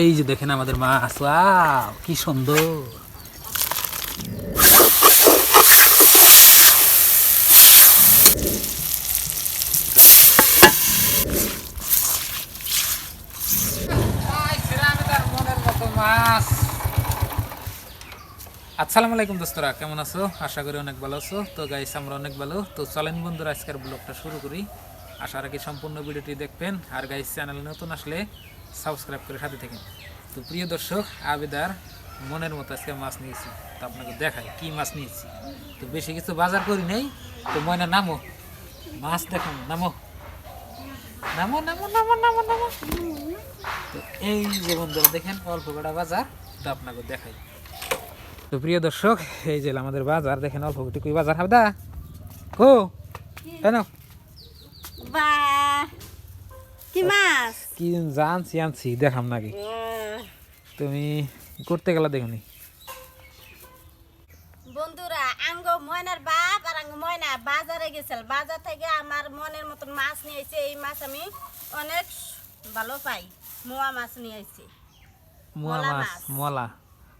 এই যে দেখেন আমাদের মাছ ওয়াও, কি সুন্দর। আসসালামু আলাইকুম দোস্তরা, কেমন আছো? আশা করি অনেক ভালো আছো। তো গাইস আমরা অনেক ভালো। তো চলেন বন্ধুরা, আজকের ব্লগটা শুরু করি। আশা রাখি সম্পূর্ণ ভিডিওটি দেখবেন। আর গাইস চ্যানেল নতুন আসলে সাবস্ক্রাইব করে সাথে থাকেন। তো প্রিয় দর্শক, আবেদার মনের মতো আজকে মাছ নিয়েছি। তো আপনাকে দেখাই কি মাছ নিয়েছি। তো বেশি কিছু বাজার করি নেই। তো ময়না, নামো। মাছ দেখুন, নামো। নামো নামো নামো নামো নামো। তো এই যে বন্ধুরা দেখেন, অল্প কটা বাজার। তো আপনাকে দেখাই। তো প্রিয় দর্শক, এই যে আমাদের বাজার। দেখেন অল্প কই বাজার হাবদা কো? কেন বা, কি মাছ? কি জানছি আনছি দেখাম নাকি তুমি করতে গেলে দেখুনি বন্ধুরা আঙ্গ ময়নার বাপ আর আঙ্গ ময়না বাজারে গেছিল। বাজার থেকে আমার মনের মতন মাছ নিয়ে আইছে এই মাছ আমি অনেক ভালো পাই। মোয়া মাছ নিয়ে আইছে মোয়া মাছ। মলা।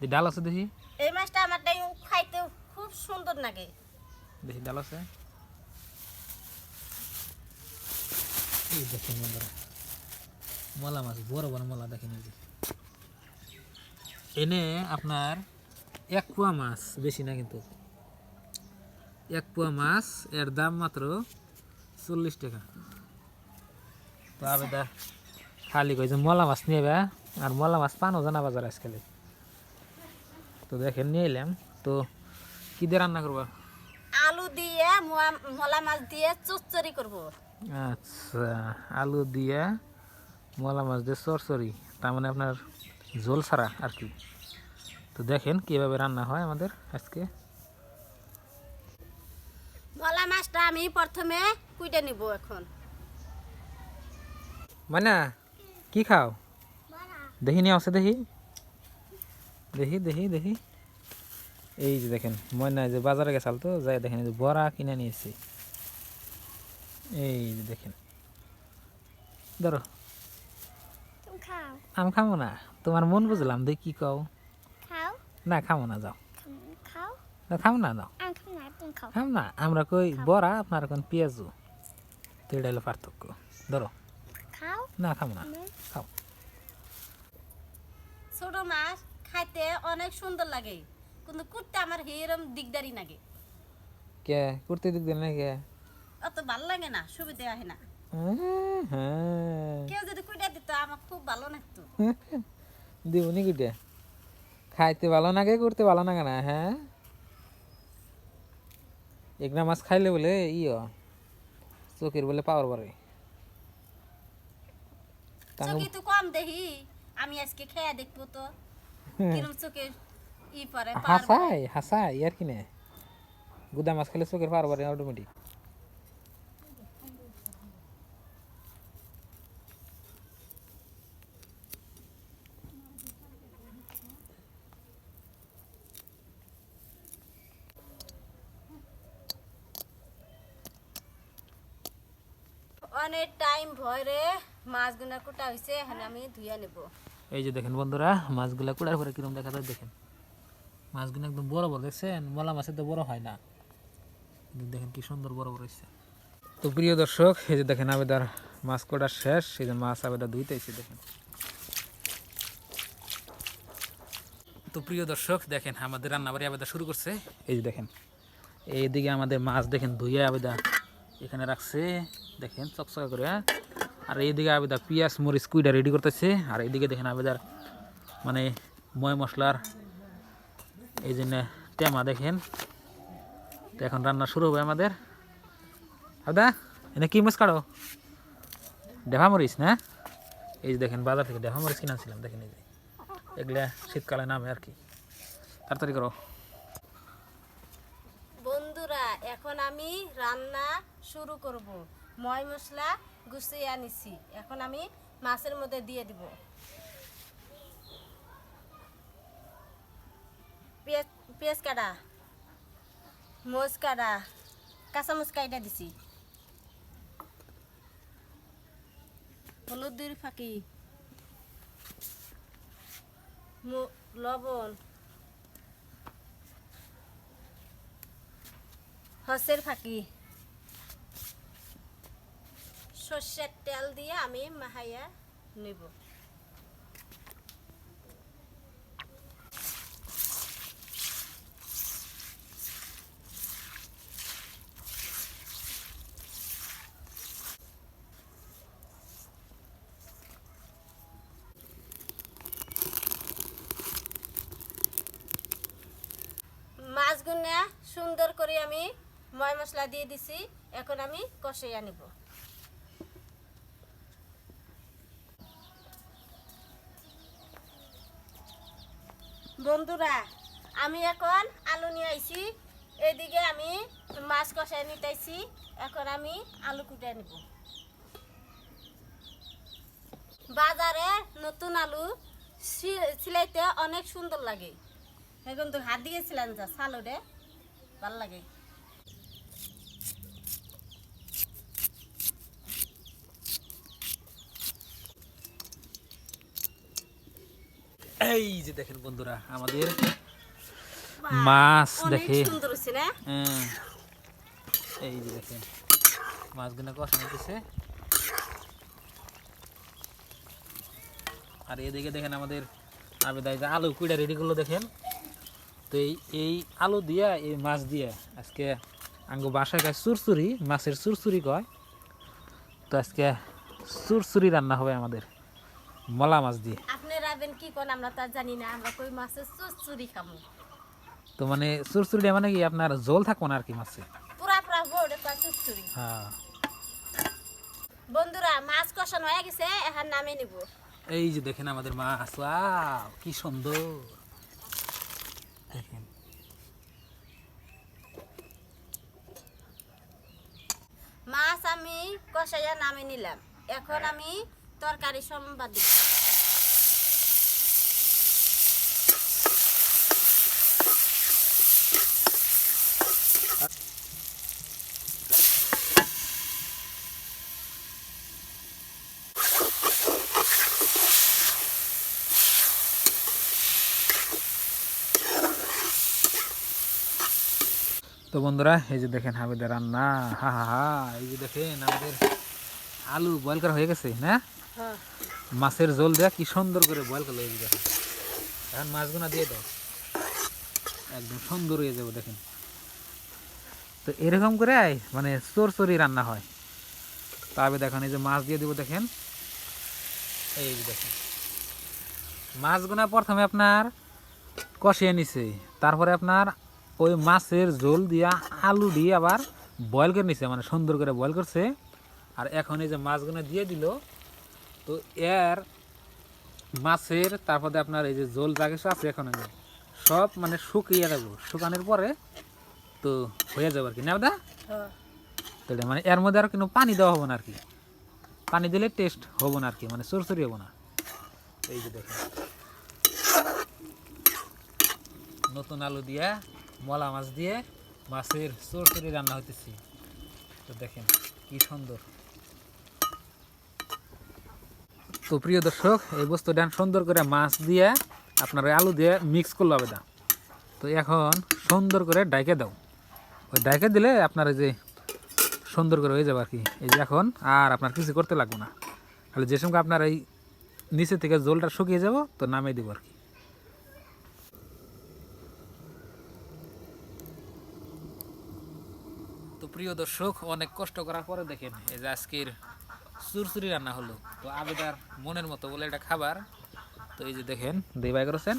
দি ডাল আছে দেখি। এই মাছটা আমার তাই খাইতে খুব সুন্দর লাগে। দেখি ডাল আছে। এই দেখেন বন্ধুরা। মলা মাছ বড় বড় মলা দেখেন এনে আপনার এক পোয়া মাছ বেশি না কিন্তু। এক পোয়া মাছ এর দাম মাত্র চল্লিশ টাকা। তো আবেদা খালি কই যে মলা মাছ নিয়ে আর মলা মাছ পানো জানা বাজার আজকালে। তো দেখেন নিয়ে এলাম। তো কি দিয়ে রান্না করবা? আলু দিয়ে মলা মাছ দিয়ে চচ্চড়ি করব। আচ্ছা আলু দিয়ে মলা মাছ দিয়ে চরচরি তার মানে আপনার ঝোল ছাড়া আর কি। তো দেখেন কীভাবে রান্না হয় আমাদের আজকে। মলা মাছটা আমি প্রথমে কুইটে নিব এখন। মানে কি খাও? দেখি নিয়ে আসে দেখি। দেখি দেখি দেখি। এই যে দেখেন ময়না যে বাজারে গেছাল তো যাই দেখেন এই যে বড়া কিনে নিয়েছি। এই যে দেখেন। ধরো। আমি খাব না? তোমার মন বুঝলাম দেখি কি কও? খাও। না খাব না যাও। খাও। না, খাব না যাও। খাও না খাম না? আমরা কই বড়া আপনার এখন পেঁয়াজু। তো এটা হলো পার্থক্য। ধরো। খাও। না খাব না। খাও ছোট মাছ খাইতে অনেক সুন্দর লাগে কিন্তু কুটতে আমার হিরম দিগদারি লাগে কে? করতে দিক দেন না কে অত ভালো লাগে না সুবিধা হয় না। কেউ যদি কুইটা দিত আমার খুব ভালো লাগতো। দিব নি খাইতে ভালো নাগে করতে ভালো লাগে না হ্যাঁ? একনা মাছ খাইলে বলে ইয় চোখের বলে পাওয়ার বাড়ে চোখে তো কম দেখি আমি আজকে খেয়ে দেখব তো কিরম চোখে ই পরে হাসাই হাসাই আর কি না গুদা মাছ খেলে চোখের পাওয়ার বাড়ে অটোমেটিক অনেক ভরে মাছগুনা কুটা হয়েছে এখানে আমি ধুইয়া নেব। এই যে দেখেন বন্ধুরা, মাছগুলা কুড়ার পরে কিরম দেখা যায় দেখেন। মাছগুলো একদম বড় বড়, দেখছেন? মলা মাছের তো বড় হয় না। দেখেন কি সুন্দর বড় বড় হয়েছে তো প্রিয় দর্শক, এই যে দেখেন আবেদার মাছ কটা শেষ, এই যে মাছ আবেদা ধুইতেছে দেখেন। তো প্রিয় দর্শক, দেখেন আমাদের রান্নাবাড়ি আবেদা শুরু করছে। এই যে দেখেন, এইদিকে আমাদের মাছ দেখেন ধুইয়া আবেদা এখানে রাখছে। দেখেন চকচকা করে হ্যাঁ? আর এইদিকে আবেদা পিঁয়াজ, মরিচ কুইডা রেডি করতেছে। আর এইদিকে দেখেন আবেদার মানে ময় মশলার এই জন্য টেমা দেখেন। তো এখন রান্না শুরু হবে আমাদের। আবেদা, এনে কি মাছ কাটো? ডেভা মরিচ, না? এই যে দেখেন বাজার থেকে ডেভা মরিচ কিনেছিলাম দেখেন এই যে। এগুলা শীতকালে নামে আর কি। তাড়াতাড়ি করো। বন্ধুরা, এখন আমি রান্না শুরু করব। ময় মশলা গুছিয়ে আনিছি। এখন আমি মাছের মধ্যে দিয়ে দিব। পেঁয়াজ কাটা মোজ কাটা, কাঁচা মরিচ কাইটা দিছি। হলুদ দুই ফাঁকি। লবণ। হসের ফাঁকি। সর্ষের তেল দিয়ে আমি মাহাইয়া নিব। মাছগুনা সুন্দর করে আমি ময় মশলা দিয়ে দিছি, এখন আমি কষাইয়া নিব। বন্ধুরা, আমি এখন আলু নিয়ে আইছি। এদিকে আমি মাছ কষাই নিতেছি এখন আমি আলু কুটে নিব। বাজারে নতুন আলু সিলাইতে অনেক সুন্দর লাগে। এখন তো হাত দিয়েছিলেন যা সালোডে ভালো লাগে। এই যে দেখেন বন্ধুরা আমাদের মাছ দেখে। হ্যাঁ, এই যে দেখেন মাছগুলো কষানো হতেছে আর এদিকে দেখেন আমাদের আবেদায় যে আলু কুইডা রেডি করল দেখেন। তো এই এই আলু দিয়া এই মাছ দিয়া আজকে আঙ্গু বাসায় খায় চুরচুরি মাছের চুরচুরি কয়। তো আজকে চুরচুরি রান্না হবে আমাদের মলা মাছ দিয়ে। কি কোন আমরা তা জানি না আমরা কই মাছের চুরি খামু। তো মানে চুরচুরি মানে কি আপনার জল থাকব না আর কি মাছে? পুরা পুরা হ্যাঁ। বন্ধুরা মাছ কষানো হয়ে গেছে এখন নামে নিব। এই যে দেখেন আমাদের মাছ ওয়াও কি সুন্দর। দেখেন। মাছ আমি কষাইয়া নামে নিলাম। এখন আমি তরকারি সম্বাদ দিব। তো বন্ধুরা এই যে দেখেন হামিদের রান্না। হা হা হা এই যে দেখেন আমাদের আলু বয়েল করা হয়ে গেছে না? হ্যাঁ। মাছের ঝোল দেয়া কি সুন্দর করে বয়েল করল এই যে দেখেন। এখন মাছগুনা দিয়ে দাও। একদম সুন্দর হয়ে যাবে দেখেন। তো এরকম করে মানে চোর চোরি রান্না হয়। তবে দেখেন এই যে মাছ দিয়ে দিব দেখেন। এই যে দেখেন। মাছগুনা প্রথমে আপনার কষিয়ে নিছে। তারপরে আপনার ওই মাছের ঝোল দিয়া আলু দিয়ে আবার বয়েল করে নিছে মানে সুন্দর করে বয়েল করছে। আর এখন এই যে মাছগুলো দিয়ে দিল তো এর মাছের তারপরে আপনার এই যে জল যা কিছু আছে এখন সব মানে শুকিয়ে যাব। শুকানোর পরে তো হয়ে যাবে আর কি না দা হ্যাঁ। তো মানে এর মধ্যে আর কিন্তু পানি দেওয়া হবে না আর কি। পানি দিলে টেস্ট হব না আর কি মানে চুরচুরি হব না। এই যে দেখেন। নতুন আলু দিয়ে মলা মাছ দিয়ে মাছের চুরচুরি রান্না হইতেছি। তো দেখেন, কি সুন্দর। তো প্রিয় দর্শক, এই বস্তুটা সুন্দর করে মাছ দিয়ে আপনার আলু দিয়ে মিক্স করলে হবে না তো এখন সুন্দর করে ডাইকে দাও। ওই ডাইকে দিলে আপনার যে সুন্দর করে হয়ে যাবে আর কি। এই যে এখন আর আপনার কিছু করতে লাগবে না। তাহলে যে সময় আপনার এই নিচে থেকে জলটা শুকিয়ে যাব, তো নামিয়ে দেবো আর কি। প্রিয় দর্শক অনেক কষ্ট করার পরে দেখেন এই যে আজকের চুরচুরি রান্না হলো। তো আবেদার মনের মতো বলে এটা খাবার। তো এই যে দেখেন দুই ভাই করেছেন।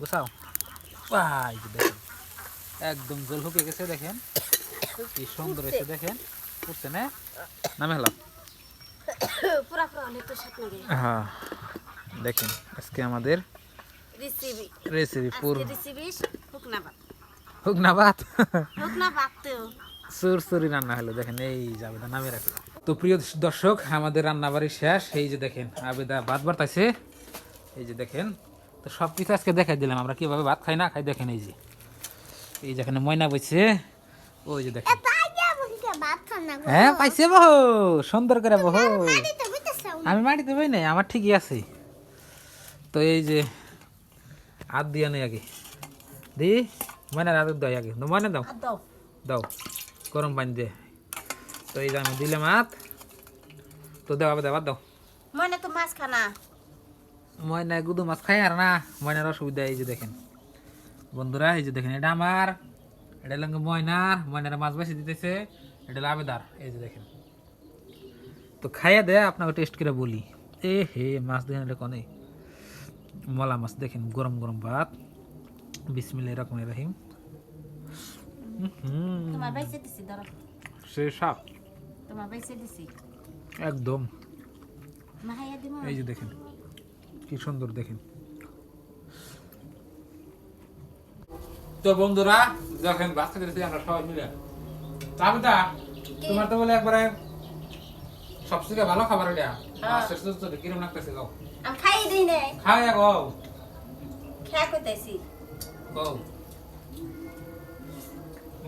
বুঝাও? এই যে দেখেন একদম জল হুকে গেছে দেখেন। কি সুন্দর হয়েছে দেখেন। উঠছে না? নামে হলাম। হ্যাঁ দেখেন আজকে আমাদের রেসিপি রেসিপি পুর রেসিপি শুকনা ভাত হোক না ভাত তো সুরসুরি রান্না হলো দেখেন এই যে আবেদা নামে রাখল। তো প্রিয় দর্শক আমাদের রান্না বাড়ি শেষ। এই যে দেখেন আবেদা ভাত বাড়তাইছে এই যে দেখেন তো সব কিছু আজকে দেখাই দিলাম আমরা কীভাবে ভাত খাই না খাই দেখেন এই যে। এই যেখানে ময়না বইছে। ওই যে দেখেন। হ্যাঁ পাইছে বহু সুন্দর করে বহু। আমি মাটিতে বই নাই আমার ঠিকই আছে। তো এই যে হাত দিয়ে নেই আগে। দি। ময়নার হাত দাও আগে ময়না দাও দাও দাও গরম পানি দে তো এই আমি দিলাম হাত তো দেওয়া দেওয়া দাও ময়না তো মাছ খানা ময়না গুদু মাছ খাই আর না ময়নার অসুবিধা এই যে দেখেন বন্ধুরা এই যে দেখেন এটা আমার এটা হলো ময়নার ময়নার মাছ বেশি দিতেছে এটা হলো আবেদার এই যে দেখেন তো খাইয়া দেয় আপনাকে টেস্ট করে বলি এ হে মাছ দেখেন এটা কনে মলা মাছ দেখেন গরম গরম ভাত বিসমিল্লাহ রকমের রহিম। হুম। তোমার বাইসে দিছি ধরো। সে সাপ। তোমার বাইসে দিছি একদম। এই যে দেখেন কি সুন্দর দেখেন। তো বন্ধুরা দেখেন বাচ্চা দিয়েছি আমরা সবাই মিলে। তাবিতা তোমার তো বলে একবারে সবথেকে ভালো খাবার এটা। মাছের চচ্চড়ি কিরম লাগতেছে গাও আমি খাই দিই নে এক গাও খেয়া করতেছি।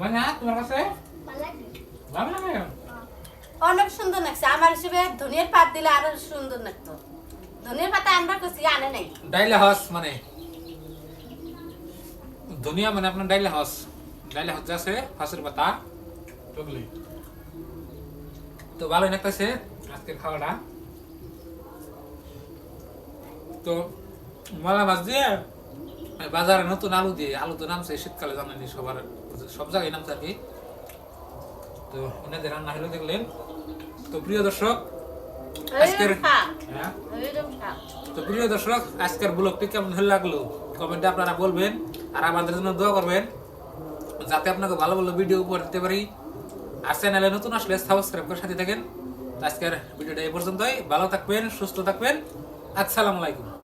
মানে তোমার কাছে ভালো লাগে অনেক সুন্দর লাগছে। আমার হিসেবে ধনিয়ার পাত দিলে আরও সুন্দর লাগতো। ধনিয়ার পাতা আমরা করছি আনে নাই। ডাইলে হস মানে। ধনিয়া মানে আপনার ডাইলে হস ডাইলে হস হাঁসের পাতা। তো ভালোই লাগতেছে আজকের খাওয়াটা তো মলা মাছ দিয়ে বাজারে নতুন আলু দিয়ে আলু তো নামছে শীতকালে জানেনি সবার সব জায়গায় নামছে আর কি। তো ওনাদের রান্না হলো দেখলেন। তো প্রিয় দর্শক আজকের হ্যাঁ? তো প্রিয় দর্শক আজকের ব্লগটি কেমন লাগল? কমেন্টে আপনারা বলবেন। আর আমাদের জন্য দোয়া করবেন যাতে আপনাকে ভালো ভালো ভিডিও উপহার দিতে পারি। আর চ্যানেলে নতুন আসলে সাবস্ক্রাইব করে সাথে থাকেন। আজকের ভিডিওটা এই পর্যন্তই। ভালো থাকবেন সুস্থ থাকবেন। আসসালামু আলাইকুম।